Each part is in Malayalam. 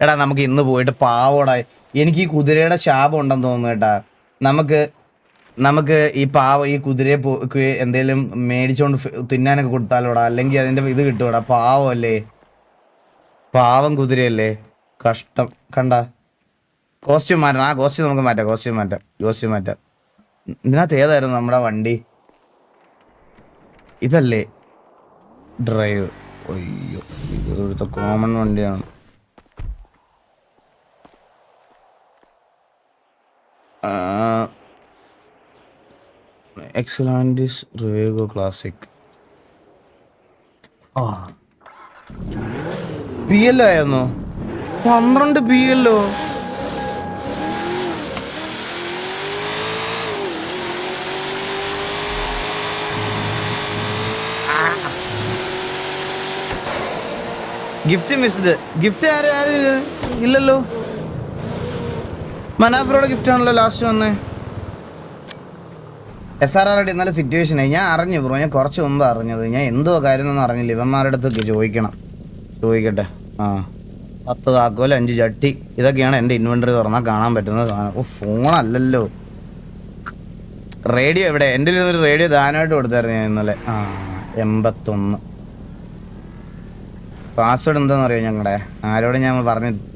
എടാ നമുക്ക് ഇന്ന് പോയിട്ട് പാവോടായി എനിക്ക് ഈ കുതിരയുടെ ശാപം ഉണ്ടെന്ന് തോന്നുന്നു കേട്ടാ. നമുക്ക് നമുക്ക് ഈ പാവ ഈ കുതിരയെ എന്തേലും മേടിച്ചോണ്ട് തിന്നാനൊക്കെ കൊടുത്താലോടാ. അല്ലെങ്കിൽ അതിന്റെ ഇത് കിട്ടൂടാ പാവമല്ലേ? പാവം കുതിരയല്ലേ? കഷ്ടം. കണ്ട? കോസ്റ്റ്യൂം മാറ്റണം. ആ കോസ്റ്റ്യൂം നമുക്ക് മാറ്റാം. കോസ്റ്റ്യൂം മാറ്റാം. കോസ്റ്റ്യൂം മാറ്റാം. ഇതിനകത്ത് ഏതായിരുന്നു നമ്മുടെ വണ്ടി? ഇതല്ലേ? ഡ്രൈവ്. അയ്യോ. ഇതൊരുത്ത കോമൺ വണ്ടിയാണ്. എക്സലാൻഡിസ് റിവേഗോ ക്ലാസിക് ആ. പി എൽ ആയിരുന്നു. പന്ത്രണ്ട് പി എല്ലോ ഗിഫ്റ്റ് മിസ്ഡ് ഗിഫ്റ്റ് ആരും ആരും? ഇല്ലല്ലോ. മനാഫറോടെ ഗിഫ്റ്റ് ആണല്ലോ ലാസ്റ്റ് വന്നേ. എസ് ആർ ആറുടെ ഇന്നലെ സിറ്റുവേഷനായി ഞാൻ അറിഞ്ഞു ബ്രോ ഞാൻ കുറച്ച് മുമ്പ് അറിഞ്ഞത്. ഞാൻ എന്തോ കാര്യം ഒന്നും അറിഞ്ഞില്ല. ഇവന്മാരുടെ അടുത്തൊക്കെ ചോദിക്കണം. ചോദിക്കട്ടെ. ആ. പത്ത് താക്കോൽ അഞ്ച് ചട്ടി. ഇതൊക്കെയാണ് എന്റെ ഇൻവെന്ററി തുറന്നാൽ കാണാൻ പറ്റുന്നത് സാധനം. ഓ ഫോണല്ലല്ലോ റേഡിയോ എവിടെ? എന്റെ ഒരു റേഡിയോ ദാനമായിട്ട് കൊടുത്തായിരുന്നു ഞാൻ ഇന്നലെ. ആ എൺപത്തൊന്ന്. പാസ്വേഡ് എന്താണെന്ന് അറിയോ ഞങ്ങളുടെ? ആരോട് ഞാൻ പറഞ്ഞു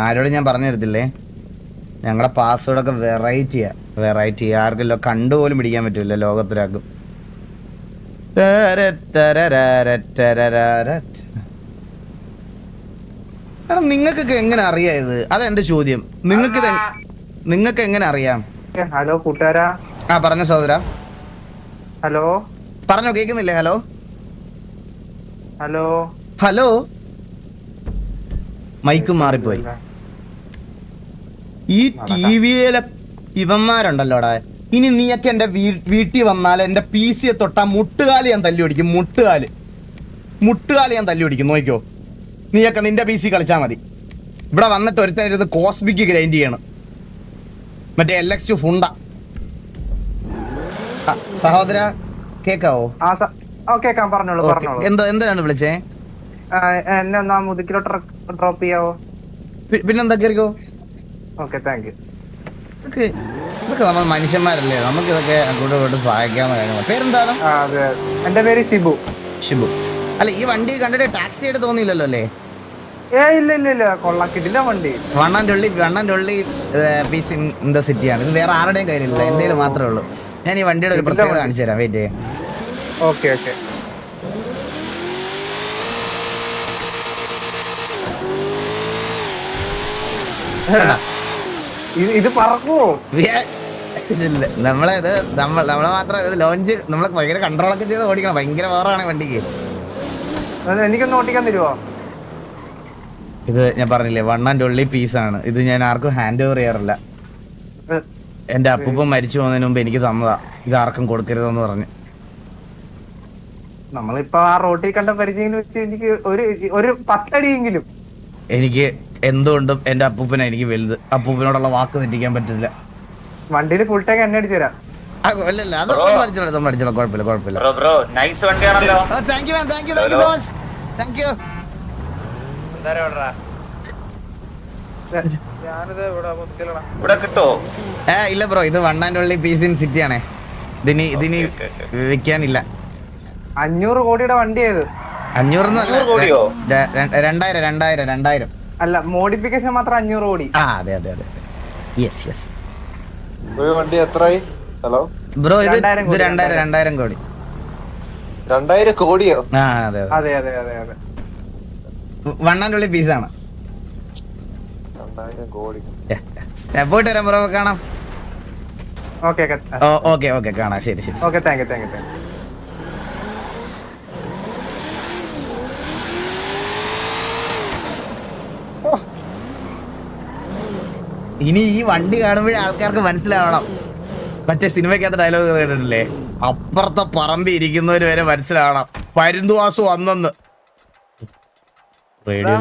ആരോട് ഞാൻ പറഞ്ഞു തരത്തില്ലേ ഞങ്ങളുടെ പാസ്വേഡൊക്കെ വെറൈറ്റിയാ വെറൈറ്റി ആർക്കല്ലോ കണ്ടുപോലും പിടിക്കാൻ പറ്റില്ല ലോകത്തിലാക്കും എടാ നിങ്ങൾക്കൊക്കെ എങ്ങനെ അറിയാം ഇത് അതാ എന്റെ ചോദ്യം നിങ്ങൾക്ക് ഇത് നിങ്ങൾക്ക് എങ്ങനെ അറിയാം ഹലോ കൂട്ടുകാരാ ആ പറഞ്ഞോ സഹോദര ഹലോ പറഞ്ഞോ കേക്കുന്നില്ലേ ഹലോ ഹലോ ഹലോ മൈക്ക് മാറിപ്പോയി. ഈ ടി വിയിലെ ഇവന്മാരുണ്ടല്ലോടാ. ഇനി നീയൊക്കെ എന്റെ വീട്ടിൽ വന്നാൽ എന്റെ പി സിയെ തൊട്ടാ മുട്ടുകാൽ ഞാൻ തല്ലി ഓടിക്കും മുട്ടുകാൽ. മുട്ടുകാൽ ഞാൻ തല്ലി ഓടിക്കും നോക്കിയോ നീയൊക്കെ നിന്റെ പി സി കളിച്ചാൽ മതി. ഇവിടെ വന്നിട്ട് ഒരുത്തനിരുന്ന് കോസ്ബിക്ക് ഗ്രൈൻഡ് ചെയ്യണം. മറ്റേ എൽ എക്സ് ടു ഫുണ്ട സഹോദര കേക്കാവോ? എന്താ എന്താണ് എന്തിനാണ് വിളിച്ചേ? എന്നെ ഒന്ന് ആ മുതുക്കിലോട്ട് ഡ്രോപ്പ് ചെയ്യാവോ? പി- പിന്നെന്താ കയറിക്കോ? ഓക്കെ താങ്ക് യു ഇതൊക്കെ ഇതൊക്കെ നമ്മൾ മനുഷ്യന്മാരല്ലേ? നമുക്ക് ഇതൊക്കെ അങ്ങോട്ടും ഇങ്ങോട്ടും സഹായിക്കാവുന്ന കാര്യങ്ങൾ പേരെന്താണ്? എന്റെ പേര് ഷിബു. ഷിബു. അല്ല ഈ വണ്ടി കണ്ടിട്ട് ടാക്സി ആയിട്ട് തോന്നിയില്ലല്ലോ അല്ലേ? ഏ ഇല്ല ഇല്ല ഇല്ല. കൊള്ളാം വണ്ടി. One and only one and only piece in the സിറ്റിയാണ് ഇത് വേറെ ആരുടെയും കയ്യിലില്ല. എന്തെങ്കിലും മാത്രമേ ഉള്ളൂ. ഞാൻ ഈ വണ്ടിയുടെ ഒരു പ്രത്യേകത കാണിച്ചു തരാം വെയിറ്റ് ചെയ്യേ ഓക്കെ ഓക്കെ ഇത് പറക്കുവോ ഇല്ല നമ്മളെ ഇത് നമ്മൾ നമ്മളെ മാത്രം ലോഞ്ച് നമ്മളെ ഭയങ്കര കൺട്രോളൊക്കെ ചെയ്ത് ഓടിക്കണം. ഭയങ്കര വേറാണ് വണ്ടിക്ക്. എനിക്കൊന്ന് ഓട്ടിക്കാൻ തരുവോ? ഇത് ഞാൻ പറഞ്ഞില്ലേ വൺ ആൻഡ് ഒള്ളി ആണ്. ഇത് ഞാൻ ആർക്കും ഹാൻഡ് ഓവർ ചെയ്യാറില്ല. എന്റെ അപ്പൂപ്പൻ മരിച്ചു പോകുന്നതിന് മുമ്പ് എനിക്ക് തന്നതാ. ഇത് ആർക്കും കൊടുക്കരുതെന്ന് പറഞ്ഞു. നമ്മളിപ്പോ ആ റോട്ടിൽ കണ്ട പരിചയം വെച്ച് എനിക്ക് ഒരു ഒരു പത്തടിയെങ്കിലും. എനിക്ക് എന്തുകൊണ്ടും എന്റെ അപ്പൂപ്പന എനിക്ക് വലുത്. അപ്പൂപ്പനോടുള്ള വാക്ക് തെറ്റിക്കാൻ പറ്റില്ല വണ്ടിയിൽ ഫുൾ ടാങ്ക് എണ്ണ അടിച്ചു തരാം. ആ, അല്ലല്ല അത് നമ്മൾ സംഭരിച്ചോളാം കുഴപ്പമില്ല കുഴപ്പമില്ല. Bro bro nice വണ്ടിയാണല്ലോ. Thank you ma'am thank you thank you so much thank you ഇവിടെ കിട്ടോ? ഏ ഇല്ല ബ്രോ ഇത് one and only piece in city ആണേ ഇതിനി ഇതിനി വിൽക്കാനില്ല. അഞ്ഞൂറ് കോടിയുടെ വണ്ടി ഏത് അഞ്ഞൂറൊന്നും അഞ്ഞൂറ് രണ്ടായിരം രണ്ടായിരം രണ്ടായിരം. അല്ല മോഡിഫിക്കേഷൻ മാത്രം അഞ്ഞൂറ് കോടി ആ അതെ അതെ അതെ യെസ് യെസ് ഒരു വണ്ടി എത്രയായി ഹലോ? ബ്രോ ഇത് രണ്ടായിരം ഇത് കോടി, രണ്ടായിരം രണ്ടായിരം കോടി. രണ്ടായിരം കോടിയോ? ആ അതെ അതെ. അതെ അതെ അതെ അതെ. വൺ ആൻഡ് ഒള്ളി പീസാണ്. രണ്ടായിരം കോടി. പോയിട്ട് വരാം ബ്രോ കാണാം. ഓക്കെ ഓക്കെ ഓക്കെ ഓക്കെ കാണാം. ശരി ശരി ശരി. Okay thank you thank you thank you ഇനി ഈ വണ്ടി കാണുമ്പോഴേ ആൾക്കാർക്ക് മനസ്സിലാവണം. മറ്റേ സിനിമയ്ക്കകത്ത് ഡയലോഗ് കേട്ടിട്ടില്ലേ? അപ്പുറത്തെ പറമ്പി ഇരിക്കുന്നവര് വരെ മനസ്സിലാവണം. പരുന്തുവാസു വന്നെന്ന്. റേഡിയോ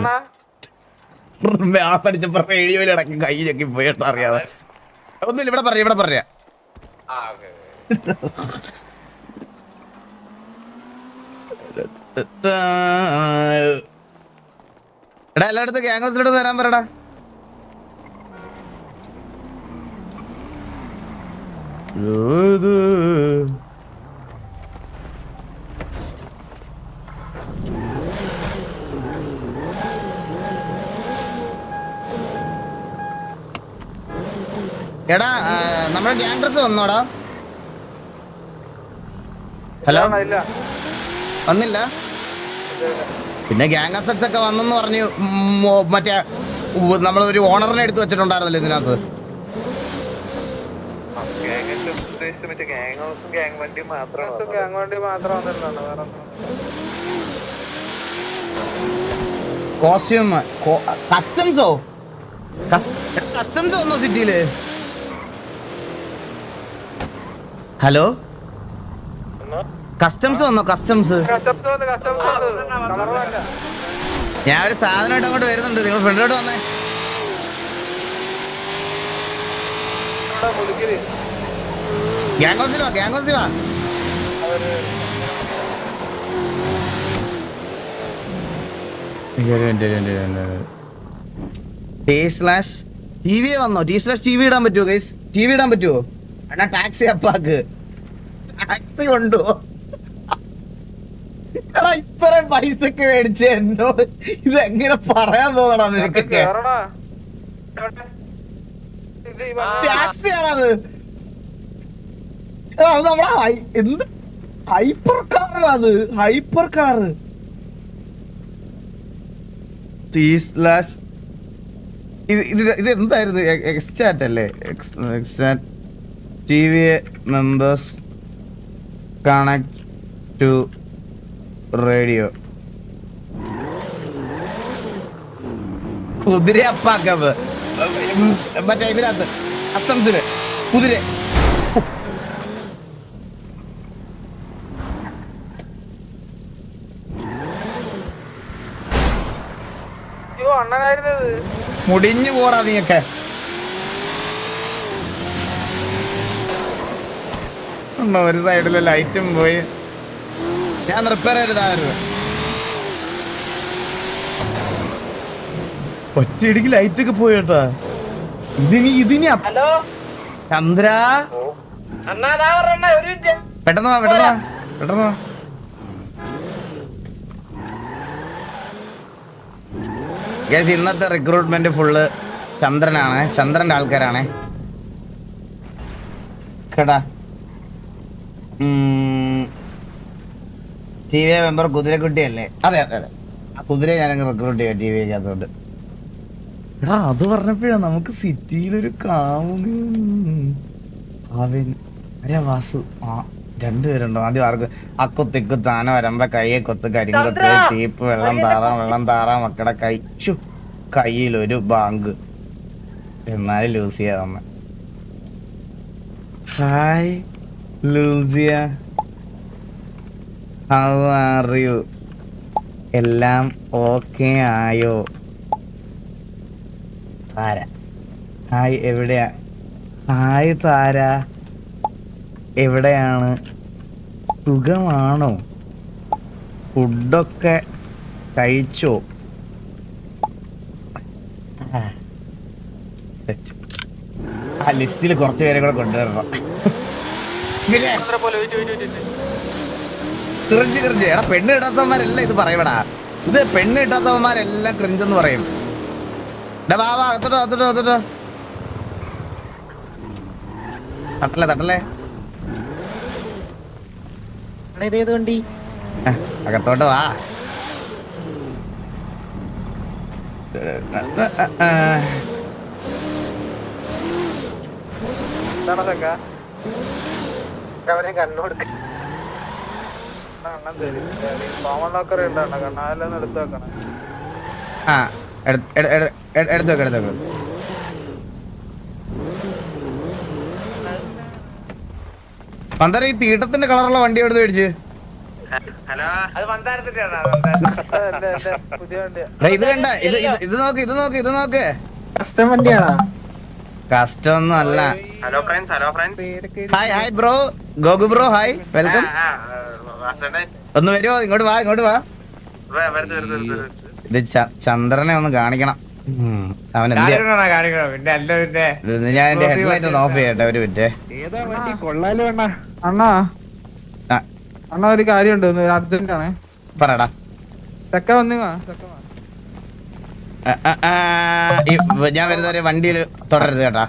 ആസടിച്ചപ്പോ റേഡിയോയിൽ ഇടയ്ക്ക് കൈ ചക്കി പോയിട്ട് അറിയാതെ. ഒന്നുമില്ല ഇവിടെ പറയാം ഇവിടെ പറയാം. എടാ എല്ലായിടത്തും ഗ്യാങ് ഹൗസിലോട്ട് വരാൻ പറയടാ എടാ നമ്മുടെ ഗ്യാങ്ഡ്രസ് വന്നോടാ. ഹലോ? വന്നില്ല? പിന്നെ ഗ്യാങ് അസറ്റ്സ് ഒക്കെ വന്നെന്ന് പറഞ്ഞു മറ്റേ നമ്മളൊരു ഒരു ഓണറിനെ എടുത്തു വെച്ചിട്ടുണ്ടായിരുന്നല്ലോ ഇതിനകത്ത്. ഗ്യാങ് വണ്ടി മാത്രം വന്നിട്ടുണ്ടോ വേറെ കോസ്റ്റ്യൂം കസ്റ്റംസോ കസ്റ്റംസ് വന്നോ സിറ്റിയിൽ? ഹലോ കസ്റ്റംസ് വന്നോ കസ്റ്റംസ് കസ്റ്റംസ് വന്ന് കസ്റ്റംസ് ഞാൻ ഒരു സാധനമായിട്ട് അങ്ങോട്ട് വരുന്നുണ്ട്. നിങ്ങൾ ഫ്രണ്ടിലോട്ട് വന്നേ. ഗ്യാങ് ഹൗസിൽ വാ ഗ്യാങ് ഹൗസിൽ വാ ടി വി വന്നോ? ടി സ്ലാഷ് ടി വി ഇടാൻ പറ്റുമോ ഗൈസ് ടി വി ഇടാൻ പറ്റുമോ എന്നാ ടാക്സി അപ്പാക്ക്. ടാക്സി കൊണ്ടോ? എടാ ഇത്രയും പൈസക്ക് മേടിച്ച് എന്നോട് ഇത് എങ്ങനെ പറയാൻ തോന്നണം നിനക്കൊക്കെ? കേറടാ ഇത് ഈ വണ്ടി- ടാക്സി ആണത് എടാ, അത് നമ്മളെ ഹൈ- എന്ത്? ഹൈപ്പർ കാറാണ് അത്. ഹൈപ്പർ കാർ ഇത് ഇത് എന്തായിരുന്നു? എക്സ്ചാറ്റ് അല്ലേ? എക്സ്ചാറ്റ് T V members connect to radio കുതിര അപ്പാക്കവ് മറ്റേ ഇതിനകത്ത്. അസംസിൽ കുതിര അയ്യോ അണ്ണനായിരുന്നത് മുടിഞ്ഞു പോറാ നീയൊക്കെ. ഒരു സൈഡിലെ ലൈറ്റും പോയി. ഞാൻ റിപ്പയർ ചെയ്തതായിരുന്നു ഒറ്റയിടിക്ക് ലൈറ്റ് ഒക്കെ പോയി കേട്ടാ. ഇതിനി ഇതിനി ചന്ദ്ര? പെട്ടെന്ന് പെട്ടെന്ന് പെട്ടെന്ന് Guys, ഇന്നത്തെ റിക്രൂട്ട്മെന്റ് ഫുള്ള് ചന്ദ്രനാണ്. ചന്ദ്രന്റെ ആൾക്കാരാണ്. കേട്ടാ ടി വി മെമ്പർ കുതിരക്കുട്ടിയല്ലേ? അതെ അതെ അതെ. കുതിരയെ ഞാനങ്ങ് റിക്രൂട്ട് ചെയ്യാം ടി വിക്കകത്തോട്ട് എടാ അത് പറഞ്ഞപ്പോഴാ നമുക്ക് സിറ്റിയിലൊരു കാമുകി അവൻ വാസു. ആ. രണ്ടുപേരുണ്ടോ? ആദ്യം ആർക്ക്? അക്കൊത്തിക്കു താന വരമ്പ കൈയെ കൊത്ത് കരിങ്കൊത്ത് ചീപ്പ് വെള്ളം താറാം വെള്ളം താറാം മക്കളുടെ കഴിച്ചു കയ്യിലൊരു ബാങ്ക്. എന്നാലും Lucia തമ്മ hi Lucia. How are you എല്ലാം ഓക്കെ ആയോ? താര. ഹായ് എവിടെയാ? ഹായ് താര. എവിടെയാണ്? സുഖമാണോ? ഫുഡൊക്കെ കഴിച്ചോ? ആ ലിസ്റ്റിൽ കുറച്ച് പേരെ കൂടെ കൊണ്ടുവരണം. Cringe cringe. എടാ പെണ്ണ് കിട്ടാത്തവന്മാരെല്ലാം ഇത് പറയടാ ഇത് പെണ്ണ് കിട്ടാത്തവന്മാരെല്ലാം ക്രിഞ്ച് എന്ന് പറയും വാ വാ അത്തോട്ടോ അത്തോട്ടോ അത്തോട്ടോ തട്ടല്ലേ തട്ടല്ലേ? ഇതേത് വണ്ടി? അകത്തോട്ട് വാ. എടുത്തു വെക്കണം. എടുത്ത് എടുത്ത് എടുത്ത് എടുത്ത് വെക്ക് എടുത്ത് വെക്ക് മന്ദാര ഈ തീട്ടത്തിന്റെ കളറുള്ള വണ്ടി എവിടെ മേടിച്ച്? ഇത് കണ്ട ഇത് ഇത് നോക്ക് ഇത് നോക്ക് ഇത് നോക്ക്. കസ്റ്റം വണ്ടിയാണോ? കസ്റ്റം ഒന്നും അല്ല. Hello friends hello friends. Hi hi bro ഗോഗു bro hi welcome ഒന്ന് വരുമോ ഇങ്ങോട്ട് വാ ഇങ്ങോട്ട് വാ. ഇത് ചന്ദ്രനെ ഒന്ന് കാണിക്കണം. അവൻ ഞാൻ എന്റെ ഹെഡ്ലൈറ്റ് ഒന്ന് ഓഫ് ചെയ്യട്ടെ ഒരു മിനിറ്റ്. അണ്ണാ. അണ്ണാ. ഒരു കാര്യമുണ്ട്. അർജന്റ് ആണ് പറയടാ ചെക്ക വന്നു ഞാൻ വരുന്നവരെ വണ്ടിയിൽ തുടരുത് കേട്ടാ.